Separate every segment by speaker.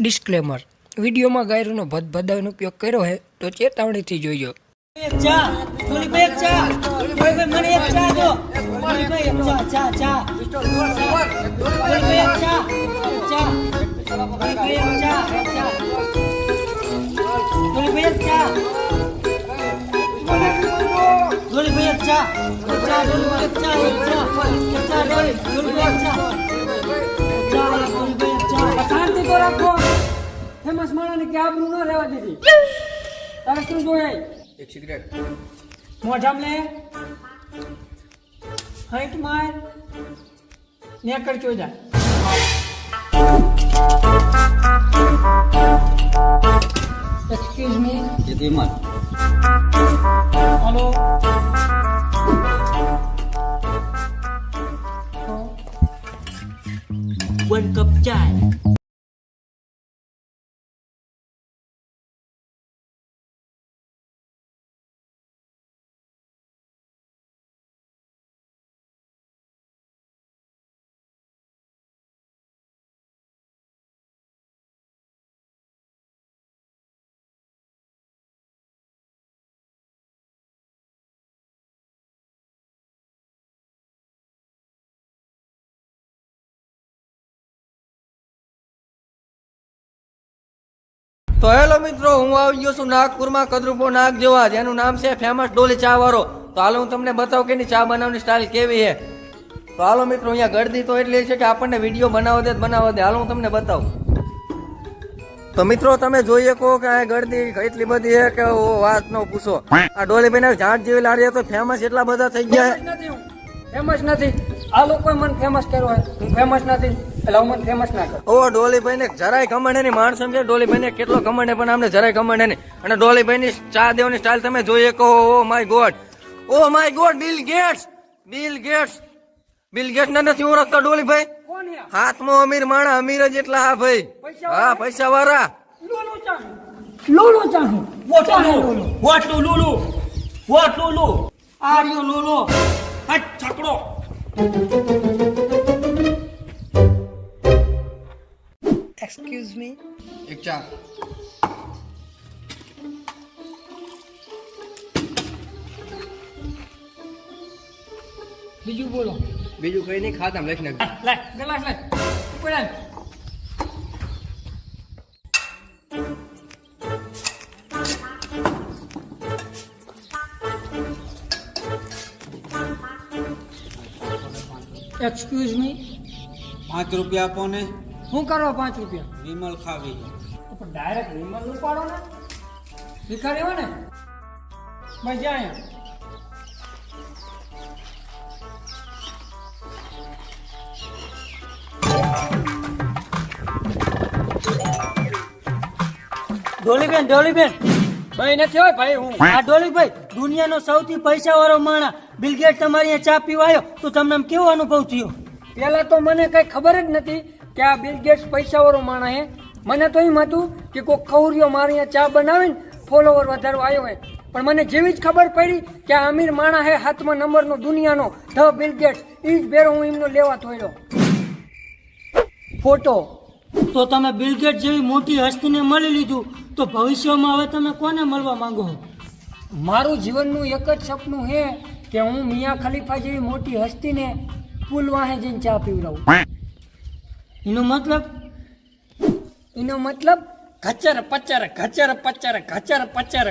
Speaker 1: Disclaimer વિડીયોમાં ગાયરોનો ભદભદાનો ઉપયોગ કર્યો હોય તો ચેતવણીથી જોઈજો
Speaker 2: એક ચા ધોલીભાઈ એક ચા. ધોલીભાઈ મને એક ચા દો. ધોલીભાઈ એક ચા ચા ચા. ધોલીભાઈ એક ચા ચા. ધોલીભાઈ એક ચા ચા. ધોલીભાઈ એક ચા. ધોલીભાઈ એક ચા ચા ધોલીભાઈ એક ચા એક ચા. એક ચા ધોલી ધોલીભાઈ એક ચા. એક ચા ધોલીભાઈ એક ચા.
Speaker 3: શાંતિ તો રાખો. ફેમસ માણસને કે આબરૂ ન રહેવા દીધી? તારે શું જોઈએ?
Speaker 1: એક સિગરેટ.
Speaker 3: મોઢામ લે. હાઈટ માર. નેકર જા. Excuse me hello
Speaker 2: one cup chai
Speaker 4: તો હેલો મિત્રો, હું આવી ગયો છું નાગપુરમાં કદરૂપો નાગ જેવા, જેનું નામ છે ફેમસ ડોલી ચા વાળો તો હાલો હું તમને બતાવું કે ચા બનાવવાની સ્ટાઇલ કેવી છે. તો હાલો મિત્રો, અહીંયા ગળદી તો એટલી છે કે આપણને વીડિયો બનાવવા દે બનાવવા દે. હાલો હું તમને બતાવું. તો મિત્રો, તમે જોઈ શકો કે આ ગળદી એટલી બધી છે કે ઓ વાત ન પૂછો. આ ડોલી બેન ઝાડ જેવી લાડી તો ફેમસ એટલા બધા થઈ ગયા
Speaker 3: ફેમસ નથી આ લોકો મને ફેમસ કર્યો હું ફેમસ નથી. હું ફેમસ ના કર.
Speaker 4: ઓ ડોલીભાઈ ને જરાય ઘમંડ નહીં માણસો ડોલીભાઈ ને કેટલો ઘમંડ પણ અમને જરાય ઘમંડ નહીં અને ડોલીભાઈ ની ચા દેવાની સ્ટાઇલ તમે જોઈએ કહો ઓ my god oh my god Bill Gates Bill Gates Bill Gates ને નથી ઓળખતા ડોલીભાઈ? હાથમાં અમીર માણા અમીર જ એટલા હા ભાઈ. હા પૈસા વાળા
Speaker 3: લોલો ચાહું લોલો ચાહું
Speaker 2: what Lulu? What Lulu? What Lulu? આર્યો લુલુ? હટ છકડો.
Speaker 1: એક્સક્યુઝ મી
Speaker 4: એક ચા
Speaker 3: બીજું બોલો
Speaker 4: બીજું કઈ નહીં ખાતા લખી નાખ
Speaker 3: લાય ગ્લાસ લાય ઉપર આવ એક્સક્યુઝ મી
Speaker 5: પાંચ રૂપિયા આપો ને
Speaker 3: શું કરો પાંચ રૂપિયા?
Speaker 5: વિમલ ખાવી
Speaker 3: પણ ડાયરેક્ટ વિમલ ઉપાડો ને. ભિખારી હોય ને? ભાઈ અહીંયા
Speaker 2: ડોલીબેન ડોલીબેન.
Speaker 3: ભાઈ નથી હોય ભાઈ હું?
Speaker 2: આ ડોલીભાઈ દુનિયાનો સૌથી પૈસા વાળો માણા બિલ ગેટ તમારી ચા પીવાયો તો તમને આમ કેવો અનુભવ થયો?
Speaker 3: પેલા તો મને કઈ ખબર જ નથી. કે આ બિલ ગેટ્સ પૈસા વાળો માણસ હે. મને તો એમ હતું કે કોઈ ખવરિયો મારે ચા બનાવીને ફોલોવર વધારવા આવ્યો હોય. પણ મને જેવી જ ખબર પડી કે આ અમીર માણા હે હાથમાં નંબરનો દુનિયાનો. ધ બિલ ગેટ્સ એ જ બેરો હું એમનો લેવા થોડ્યો ફોટો.
Speaker 2: તો તમે બિલ ગેટ જેવી મોટી હસ્તીને મળી લીધું, તો ભવિષ્યમાં હવે તમે કોને મળવા માંગો
Speaker 3: મારું જીવનનું એક જ સપનું છે કે હું મિયા ખલીફા જેવી મોટી હસ્તીને પુલ વાહે જઈને ચા પીવડાવું.
Speaker 2: એનો મતલબ?
Speaker 3: એનો મતલબ ઘચર પચર ઘચર પચર ઘચર પચર.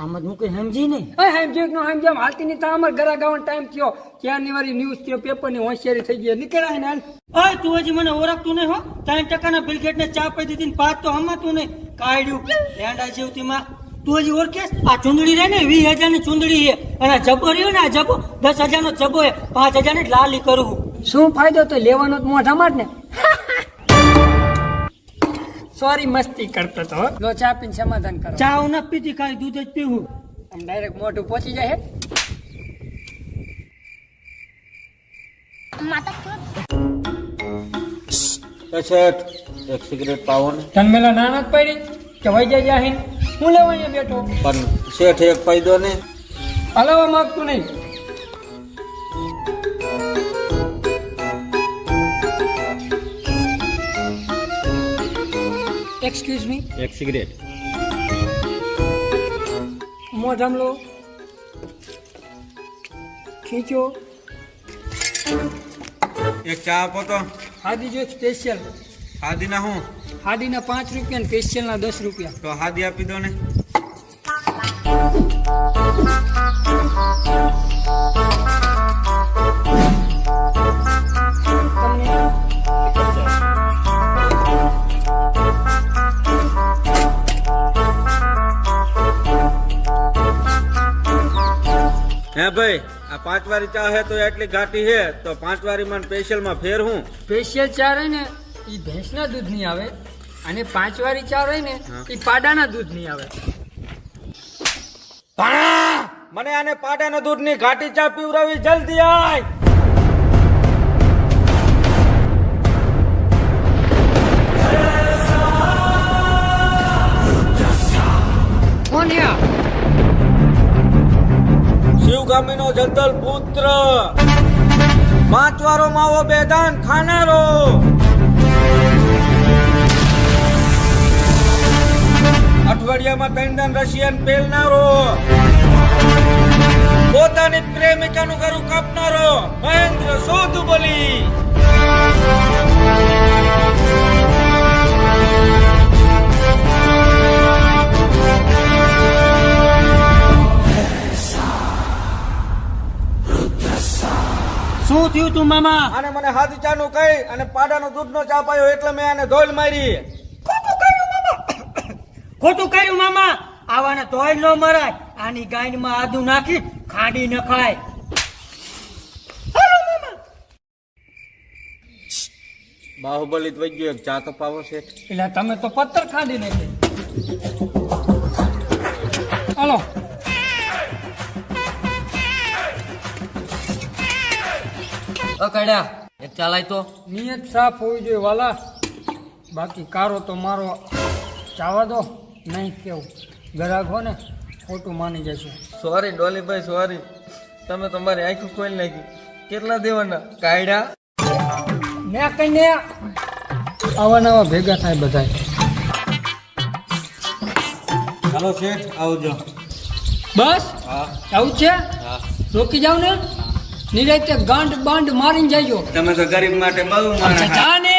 Speaker 2: આમ હું કઈ સમજી નહીં.
Speaker 3: હા હેમ જેક નો સમજી જેમ હાલતી નહીં તા અમાર ઘરા ગાવાનો ટાઈમ થયો. ક્યાંની વારી ન્યૂઝ થયો પેપરની હોશિયારી થઈ ગઈ. નીકળાય ને હાલ.
Speaker 2: ઓય તું હજી મને ઓળખતું નહીં હો. ત્રણ ટકાના ના બિલગેટ ને ચા પી દીધી પાત પાંચ તો હમાતું નહીં. કાઢ્યું લેંડા જેવતીમાં. તું હજી ઓળખેસ આ ચૂંદડી રહે ને વીસ હજારની ચૂંદડી છે. અને આ જબ્બો રહ્યો ને આ જબો દસ હજાર નો જબો પાંચ હજાર ને લાલી કરું
Speaker 3: શું ફાયદો તો લેવાનો તો મોઢામાં જ ને. સોરી મસ્તી કરતો તો લો ચા પીને સમાધાન કરો.
Speaker 2: ચા હું નથી પીતી ખાલી દૂધ જ પીવું.
Speaker 3: આમ ડાયરેક્ટ મોઢું પહોંચી જાય
Speaker 5: એક સિગરેટ પાવો ને
Speaker 3: જન્મેલા નાના જ પડી કે વઈ જાય જાહીન હું લેવા અહીંયા બેઠો?
Speaker 5: પણ શેઠ એક પૈદો ને
Speaker 3: હલાવા માંગતું નહીં. એક્સક્યુઝ મી
Speaker 5: એક સિગરેટ.
Speaker 3: મોઢામ લો ખીંચો.
Speaker 5: એક ચા આપો તો.
Speaker 3: હાદી જો સ્પેશિયલ
Speaker 5: હાદીના હું?
Speaker 3: હાદીના પાંચ રૂપિયા ને સ્પેશિયલના દસ રૂપિયા.
Speaker 5: તો હાદી આપી દો ને. હે ભાઈ આ પાંચ વારી ચા હે તો એટલી ઘાટી હે તો પાંચ વારી માં સ્પેશિયલમાં ફેર હું?
Speaker 3: સ્પેશિયલ ચા રહે ને એ ભેંસના દૂધની આવે. અને પાંચ વારી ચા રહે ને એ પાડાના દૂધની આવે.
Speaker 5: મને આને પાડાના દૂધની ઘાટી ચા પીવડાવી જલ્દી આય!
Speaker 3: કોણ યા?
Speaker 5: શિવગામી નો જંતલ પુત્ર. પાંચ માવો, બેદાન, ખાનારો. અઠવાડિયામાં પેન્ડન રશિયન પેલનારો. પોતાની પ્રેમિકાનું ઘરું કાપનારો. મહેન્દ્ર સોધુ
Speaker 2: શું થયું તું મામા?
Speaker 5: અને મને હાથી ચા નું કહી અને પાડાનો દૂધનો ચા પાયો એટલે મેં આને ધોલ મારી.
Speaker 2: ખોટું કર્યું મામા. આવાને તોય ન મરાય. આની ગાયનમાં આદુ નાખી ખાંડી ન ખાય
Speaker 5: બાહુબલી તો ગયો એક ચા તો પાવો છે.
Speaker 3: એટલે તમે તો પથ્થર ખાંડી નાખી. હાલો.
Speaker 4: અકડ્યા એક ચાલાય તો.
Speaker 3: નિયત સાફ હોવી જોઈએ વાલા. બાકી કારો તો મારો ચાવા દો નહીં કેવું. ગ્રાહક હો ને ખોટું માની જશે
Speaker 4: સોરી ડોલીભાઈ સોરી તમે તમારી આંખો ખોલી નાખી. કેટલા દેવાના? કાયડા?
Speaker 3: ને કઈ ને આવા નવા ભેગા થાય બધા
Speaker 5: ચાલો શેઠ આવજો.
Speaker 3: બસ?
Speaker 5: હા.
Speaker 3: આવું છે?
Speaker 5: હા.
Speaker 3: રોકી જાવ ને? નિરાતે ગાંઠ બાંડ મારીને જજો.
Speaker 5: તમે તો ગરીબ માટે બહુ મારા
Speaker 3: જા ને